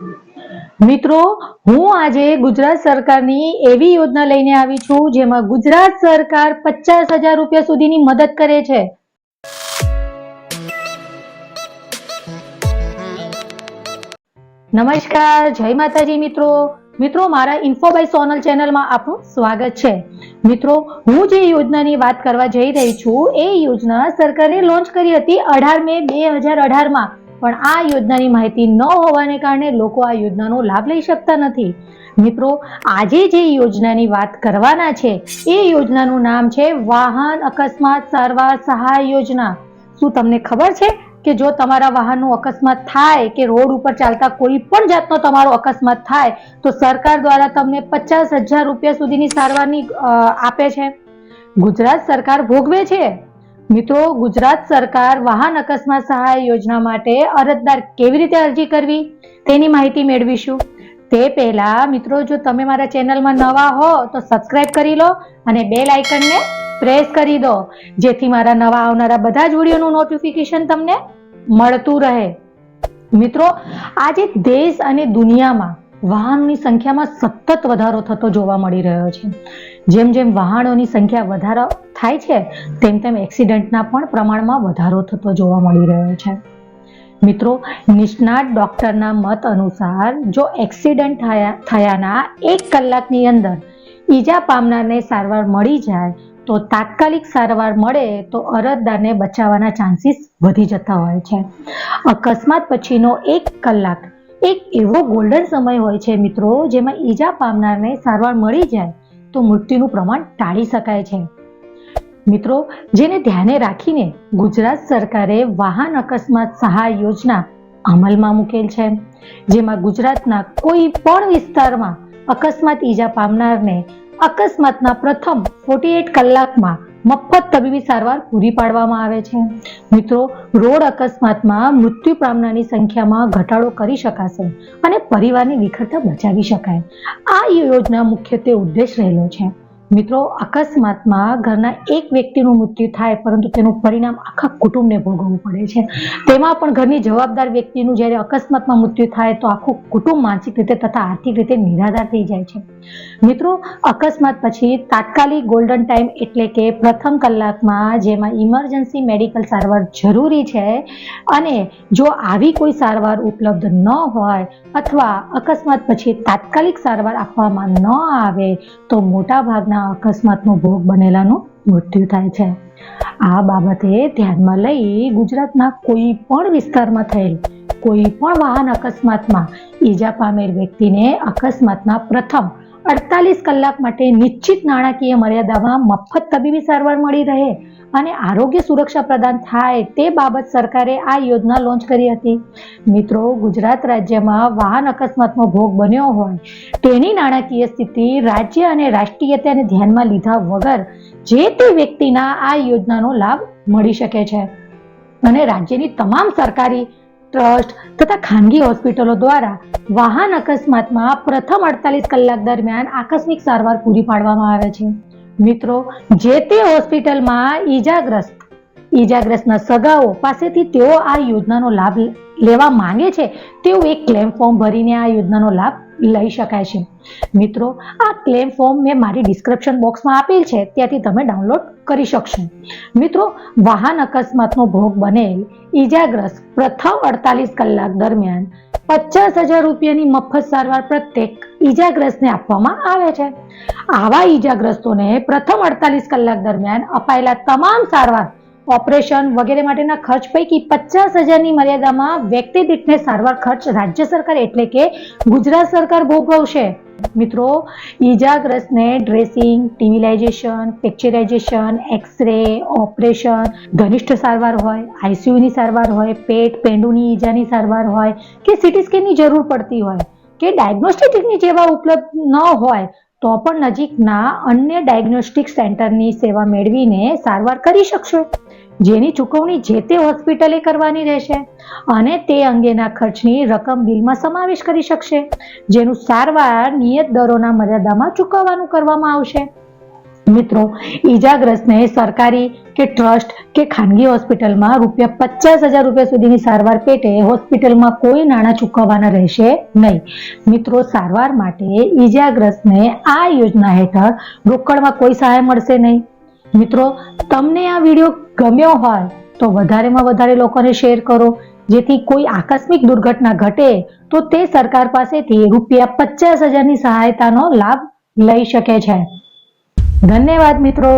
મિત્રો, હું આજે ગુજરાત સરકારની એવી યોજના લઈને આવી છું, જેમાં ગુજરાત સરકાર પચાસ હજાર રૂપિયા સુધીની મદદ કરે છે. નમસ્કાર, જય માતાજી મિત્રો. મિત્રો, મારા ઇન્ફોબાઈ સોનલ ચેનલમાં આપનું સ્વાગત છે. મિત્રો, હું જે યોજનાની વાત કરવા જઈ રહી છું, એ યોજના સરકારે લોન્ચ કરી હતી અઢાર મે બે હજાર અઢારમાં. પણ આ યોજનાની માહિતી ન હોવાને કારણે લોકો આ યોજનાનો લાભ લઈ શકતા નથી. મિત્રો, આજે જે યોજનાની વાત કરવાના છે, એ યોજનાનું નામ છે વાહન અકસ્માત સારવાર સહાય યોજના. શું તમને ખબર છે કે જો તમારા વાહનનું અકસ્માત થાય કે રોડ ઉપર ચાલતા કોઈ પણ જાતનો તમારો અકસ્માત થાય, તો સરકાર દ્વારા તમને પચાસ હજાર રૂપિયા સુધીની સારવારની આપે છે. ગુજરાત સરકાર ભોગવે છે. મિત્રો, ગુજરાત સરકાર વાહન અકસ્માત સહાય યોજના માટે અરજદાર કેવી રીતે અરજી કરવી તેની માહિતી મેળવીશું. તે પહેલા મિત્રો, જો તમે મારા ચેનલમાં નવા હો, તો સબસ્ક્રાઇબ કરી લો અને બેલ આઇકનને પ્રેસ કરી દો, જેથી મારા નવા આવનારા બધા જ વિડીયોનું નોટિફિકેશન તમને મળતું રહે. મિત્રો, આજે દેશ અને દુનિયામાં વાહનોની સંખ્યામાં સતત વધારો થતો જોવા મળી રહ્યો છે. જેમ જેમ વાહનોની સંખ્યા વધારો થાય છે, તેમ તેમ એક્સિડન્ટના પણ પ્રમાણમાં વધારો થતો જોવા મળી રહ્યો છે. મિત્રો, નિષ્ણાત ડોક્ટરના મત અનુસાર જો એક્સિડન્ટ થયા, થયાના એક કલાકની અંદર ઈજા પામનારને સારવાર મળી જાય, તો તાત્કાલિક સારવાર મળે તો અરજદારને બચાવવાના ચાન્સીસ વધી જતા હોય છે. અકસ્માત પછીનો એક કલાક, એક એવો ગોલ્ડન સમય હોય છે મિત્રો, જેમાં ઈજા પામનારને સારવાર મળી જાય, તો મૃત્યુનું પ્રમાણ ટાળી શકાય છે. મિત્રો, જેને ધ્યાને રાખીને ગુજરાત સરકારે વાહન અકસ્માત સહાય યોજના અમલમાં મૂકેલ છે. જેમાં ગુજરાતના કોઈ પણ વિસ્તારમાં અકસ્માત ઈજા પામનારને અકસ્માતના પ્રથમ ફોર્ટી એટ કલાકમાં મફત તબીબી સારવાર પૂરી પાડવામાં આવે છે. મિત્રો, રોડ અકસ્માતમાં મૃત્યુ પામનારની સંખ્યામાં ઘટાડો કરી શકાશે અને પરિવારની વિખરતા બચાવી શકાય. આ યોજના મુખ્યત્વે ઉદ્દેશ રહેલો છે. મિત્રો, અકસ્માતમાં ઘરના એક વ્યક્તિનું મૃત્યુ થાય, પરંતુ તેનું પરિણામ આખા કુટુંબને ભોગવવું પડે છે. તેમાં પણ ઘરની જવાબદાર વ્યક્તિનું જ્યારે અકસ્માતમાં મૃત્યુ થાય, તો આખું કુટુંબ માનસિક રીતે તથા આર્થિક રીતે નિરાધાર થઈ જાય છે. મિત્રો, અકસ્માત પછી તાત્કાલિક ગોલ્ડન ટાઈમ એટલે કે પ્રથમ કલાકમાં જેમાં ઇમરજન્સી મેડિકલ સારવાર જરૂરી છે અને જો આવી કોઈ સારવાર ઉપલબ્ધ ન હોય અથવા અકસ્માત પછી તાત્કાલિક સારવાર આપવામાં ન આવે, તો મોટા ભાગના અકસ્માતનો ભોગ બનેલાનું મૃત્યુ થાય છે. આ બાબતે ધ્યાનમાં લઈ ગુજરાતના કોઈ પણ વિસ્તારમાં થયેલ કોઈ પણ વાહન અકસ્માતમાં ઈજા પામેલ વ્યક્તિને અકસ્માતના પ્રથમ અડતાલીસ કલાક માટે નિશ્ચિત નાણાકીય મર્યાદામાં મફત તબીબી સારવાર મળી રહે અને આરોગ્ય સુરક્ષા પ્રદાન થાય તે બાબત સરકારે આ યોજના લોન્ચ કરી હતી. મિત્રો, ગુજરાત રાજ્યમાં વાહન અકસ્માતનો ભોગ બન્યો હોય તેની નાણાકીય સ્થિતિ રાજ્ય અને રાષ્ટ્રીયતાને ધ્યાનમાં લીધા વગર જે તે વ્યક્તિના આ યોજનાનો લાભ મળી શકે છે. અને રાજ્યની તમામ સરકારી ટ્રસ્ટ તથા ખાનગી હોસ્પિટલો દ્વારા વાહન અકસ્માતમાં પ્રથમ અડતાલીસ કલાક દરમિયાન આકસ્મિક સારવાર પૂરી પાડવામાં આવે છે. મિત્રો, જે તે હોસ્પિટલમાં ઈજાગ્રસ્ત, ઈજાગ્રસ્તના સગાઓ પાસેથી તેઓ આ યોજનાનો લાભ લેવા માંગે છે તેવું એક ક્લેમ ફોર્મ ભરીને આ યોજનાનો લાભ લઈ શકાય છે. મિત્રો, આ ક્લેમ ફોર્મ મેં મારી ડિસ્ક્રિપ્શન બોક્સમાં આપેલ છે, ત્યાંથી તમે ડાઉનલોડ કરી શકશો. મિત્રો, વાહન અકસ્માતનો ભોગ બનેલ ઈજાગ્રસ્ત પ્રથમ અડતાલીસ કલાક દરમિયાન પચાસ હજાર રૂપિયાની મફત સારવાર પ્રત્યેક ઈજાગ્રસ્તને આપવામાં આવે છે. આવા ઈજાગ્રસ્તોને પ્રથમ અડતાલીસ કલાક દરમિયાન અપાયેલા તમામ સારવાર ઓપરેશન વગેરે માટેના ખર્ચ પૈકી પચાસ હજારની મર્યાદામાં વ્યક્તિ દીઠને સારવાર ખર્ચ રાજ્ય સરકાર એટલે કે ગુજરાત સરકાર ભોગવશે. મિત્રો, ઈજાગ્રસ્તને ડ્રેસિંગ, ટીવીલાઇઝેશન, પિક્ચરાઇઝેશન, એક્સરે, ઓપરેશન, ઘનિષ્ઠ સારવાર હોય આઈસીયુની સારવાર હોય, પેટ, પેંડુની ઈજાની સારવાર હોય કે સીટી સ્કેનની જરૂર પડતી હોય કે ડાયગ્નોસ્ટિકની સેવા ઉપલબ્ધ ન હોય તો પણ નજીકના અન્ય ડાયગ્નોસ્ટિક સેન્ટરની સેવા મેળવીને સારવાર કરી શકશો. જેની ચૂકવણી જે તે હોસ્પિટલે કરવાની રહેશે અને તે અંગેના ખર્ચની રકમ બિલમાં સમાવેશ કરી શકશે, જેનું સારવાર નિયત દરોના મર્યાદામાં ચૂકવવાનું કરવામાં આવશે. મિત્રો, ઈજાગ્રસ્તને સરકારી કે ટ્રસ્ટ કે ખાનગી હોસ્પિટલમાં રૂપિયા પચાસ હજાર રૂપિયા સુધીની સારવાર પેટે હોસ્પિટલમાં કોઈ નાણાં ચૂકવવાના રહેશે નહીં. મિત્રો, સારવાર માટે ઈજાગ્રસ્તને આ યોજના હેઠળ રોકડમાં કોઈ સહાય મળશે નહીં. મિત્રો, તમને આ વીડિયો ગમ્યો હોય તો વધારેમાં વધારે લોકોને શેર કરો. જેથી કોઈ આકસ્મિક દુર્ઘટના ઘટે તો તે સરકાર પાસેથી રૂપિયા પચાસ હજારની સહાયતાનો લાભ લઈ શકે છે. ધન્યવાદ મિત્રો.